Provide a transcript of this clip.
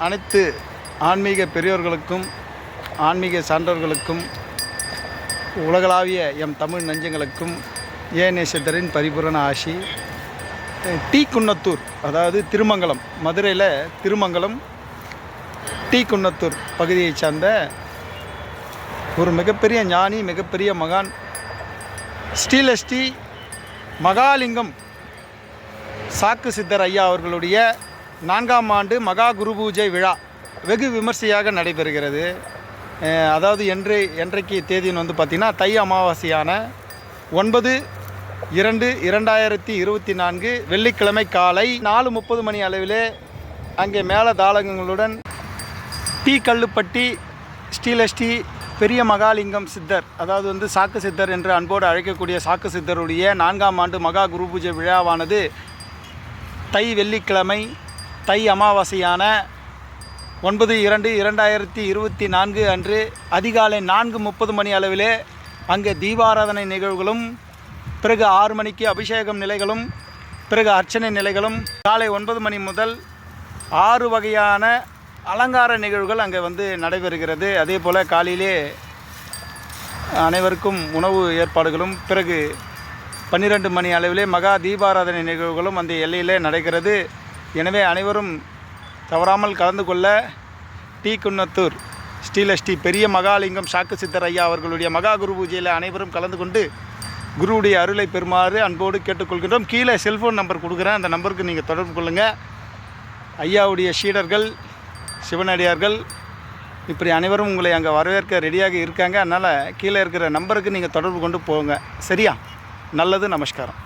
அனைத்து ஆன்மீக பெரியோர்களுக்கும் ஆன்மீக சான்றோர்களுக்கும் உலகளாவிய எம் தமிழ் நெஞ்சங்களுக்கும் ஏ நேசத்தரின் பரிபூரண ஆசி. டி குன்னத்தூர் அதாவது திருமங்கலம் மதுரையில் திருமங்கலம் டி குன்னத்தூர் பகுதியைச் சார்ந்த ஒரு மிகப்பெரிய ஞானி மிகப்பெரிய மகான் ஸ்ரீலஸ்ரீ மகாலிங்கம் சாக்கு சித்தர் ஐயா அவர்களுடைய நான்காம் ஆண்டு மகா குரு பூஜை விழா வெகு விமர்சையாக நடைபெறுகிறது. அதாவது என்று என்றைக்கு தேதின்னு வந்து பார்த்திங்கன்னா தை அமாவாசையான ஒன்பது இரண்டு இரண்டாயிரத்தி இருபத்தி நான்கு வெள்ளிக்கிழமை காலை நாலு முப்பது மணி அளவிலே அங்கே மேல தாளகங்களுடன் டீ கல்லுப்பட்டி ஸ்ரீலஸ்ரீ பெரிய மகாலிங்கம் சித்தர் அதாவது வந்து சாக்கு சித்தர் என்று அன்போடு அழைக்கக்கூடிய சாக்கு சித்தருடைய நான்காம் ஆண்டு மகா குரு பூஜை விழாவானது தை வெள்ளிக்கிழமை தை அமாவாசையான ஒன்பது இரண்டு இரண்டாயிரத்தி இருபத்தி நான்கு அன்று அதிகாலை நான்கு முப்பது மணி அளவிலே அங்கே தீபாராதனை நிகழ்வுகளும் பிறகு ஆறு மணிக்கு அபிஷேகம் நிலைகளும் பிறகு அர்ச்சனை நிலைகளும் காலை ஒன்பது மணி முதல் ஆறு வகையான அலங்கார நிகழ்வுகள் அங்கே வந்து நடைபெறுகிறது. அதே போல் காலையிலே அனைவருக்கும் உணவு ஏற்பாடுகளும் பிறகு பன்னிரெண்டு மணி அளவிலே மகா தீபாராதனை நிகழ்வுகளும் அந்த எல்லையிலே நடக்கிறது எனவே அனைவரும் தவறாமல் கலந்து கொள்ள டி குன்னத்தூர் ஸ்ரீலஸ்ரீ பெரிய மகாலிங்கம் சாக்கு சித்தர் ஐயா அவர்களுடைய மகா குரு பூஜையில் அனைவரும் கலந்து கொண்டு குருவுடைய அருளை பெறுமாறு அன்போடு கேட்டுக்கொள்கின்றோம். கீழே செல்ஃபோன் நம்பர் கொடுக்குறேன். அந்த நம்பருக்கு நீங்கள் தொடர்பு கொள்ளுங்கள் ஐயாவுடைய சீடர்கள் சிவனடியார்கள் இப்படி அனைவரும் உங்களை அங்கே வரவேற்க ரெடியாக இருக்காங்க. அதனால் கீழே இருக்கிற நம்பருக்கு நீங்கள் தொடர்பு கொண்டு போங்க. சரியா? நல்லது நமஸ்காரம்.